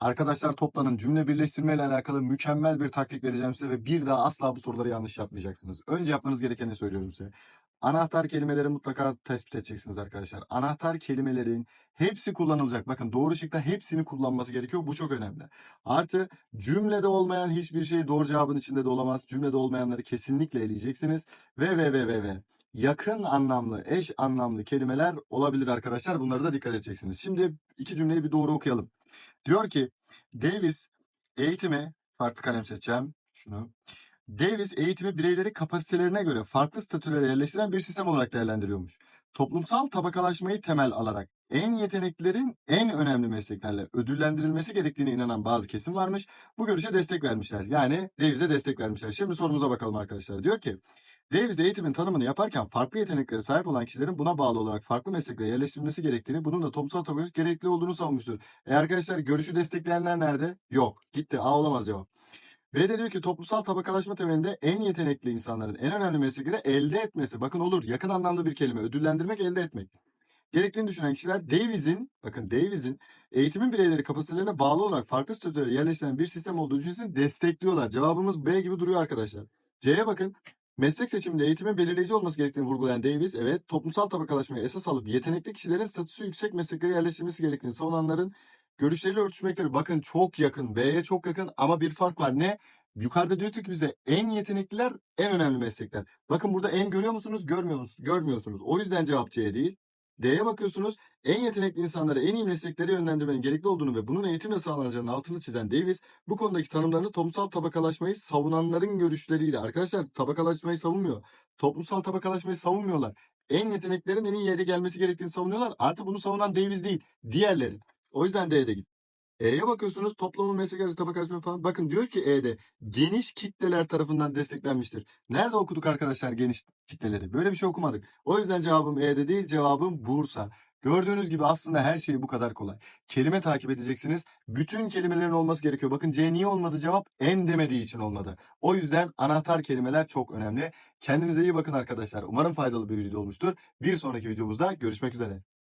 Arkadaşlar toplanın cümle birleştirme ile alakalı mükemmel bir taktik vereceğim size ve bir daha asla bu soruları yanlış yapmayacaksınız. Önce yapmanız gerekeni söylüyorum size. Anahtar kelimeleri mutlaka tespit edeceksiniz arkadaşlar. Anahtar kelimelerin hepsi kullanılacak. Bakın doğru şıkta hepsini kullanması gerekiyor. Bu çok önemli. Artı cümlede olmayan hiçbir şey doğru cevabın içinde de olamaz. Cümlede olmayanları kesinlikle eleyeceksiniz. Ve ve ve ve ve yakın anlamlı, eş anlamlı kelimeler olabilir arkadaşlar. Bunlara da dikkat edeceksiniz. Şimdi iki cümleyi bir doğru okuyalım. Diyor ki Davis eğitimi farklı kalem seçeceğim. Şunu. Davis eğitimi bireyleri kapasitelerine göre farklı statülere yerleştiren bir sistem olarak değerlendiriyormuş. Toplumsal tabakalaşmayı temel alarak en yeteneklilerin en önemli mesleklerle ödüllendirilmesi gerektiğine inanan bazı kesim varmış. Bu görüşe destek vermişler. Yani Davis'e destek vermişler. Şimdi sorumuza bakalım arkadaşlar. Diyor ki Davis eğitimin tanımını yaparken farklı yeteneklere sahip olan kişilerin buna bağlı olarak farklı mesleklere yerleştirilmesi gerektiğini, bunun da toplumsal tabaka gerekli olduğunu savunmuştur. E arkadaşlar görüşü destekleyenler nerede? Yok. Gitti. A olamaz cevap. B de diyor ki toplumsal tabakalaşma temelinde en yetenekli insanların en önemli meslekleri elde etmesi. Bakın olur yakın anlamda bir kelime. Ödüllendirmek, elde etmek. Gerektiğini düşünen kişiler Davis'in, bakın Davis'in eğitimin bireyleri kapasitelerine bağlı olarak farklı statülere yerleştiren bir sistem olduğu düşüncesini destekliyorlar. Cevabımız B gibi duruyor arkadaşlar. C'ye bakın. Meslek seçiminde eğitimin belirleyici olması gerektiğini vurgulayan Davis, evet toplumsal tabakalaşmayı esas alıp yetenekli kişilerin statüsü yüksek mesleklere yerleştirilmesi gerektiğini savunanların görüşleriyle örtüşmektedir. Bakın çok yakın, B'ye çok yakın ama bir fark var. Ne? Yukarıda diyor ki bize en yetenekliler en önemli meslekler. Bakın burada en görüyor musunuz? Görmüyor musunuz? Görmüyorsunuz. O yüzden cevap C değil. D'ye bakıyorsunuz. En yetenekli insanları en iyi mesleklere yönlendirmenin gerekli olduğunu ve bunun eğitimle sağlanacağının altını çizen Davis, bu konudaki tanımlarını toplumsal tabakalaşmayı savunanların görüşleriyle. Arkadaşlar tabakalaşmayı savunmuyor. Toplumsal tabakalaşmayı savunmuyorlar. En yeteneklerin en iyi yere gelmesi gerektiğini savunuyorlar. Artı bunu savunan Davis değil. Diğerleri. O yüzden D'ye de git. E'ye bakıyorsunuz toplumun meslek arası tabakalaşma falan. Bakın diyor ki E'de geniş kitleler tarafından desteklenmiştir. Nerede okuduk arkadaşlar geniş kitleleri? Böyle bir şey okumadık. O yüzden cevabım E'de değil cevabım Bursa. Gördüğünüz gibi aslında her şey bu kadar kolay. Kelime takip edeceksiniz. Bütün kelimelerin olması gerekiyor. Bakın C niye olmadı cevap? En demediği için olmadı. O yüzden anahtar kelimeler çok önemli. Kendinize iyi bakın arkadaşlar. Umarım faydalı bir video olmuştur. Bir sonraki videomuzda görüşmek üzere.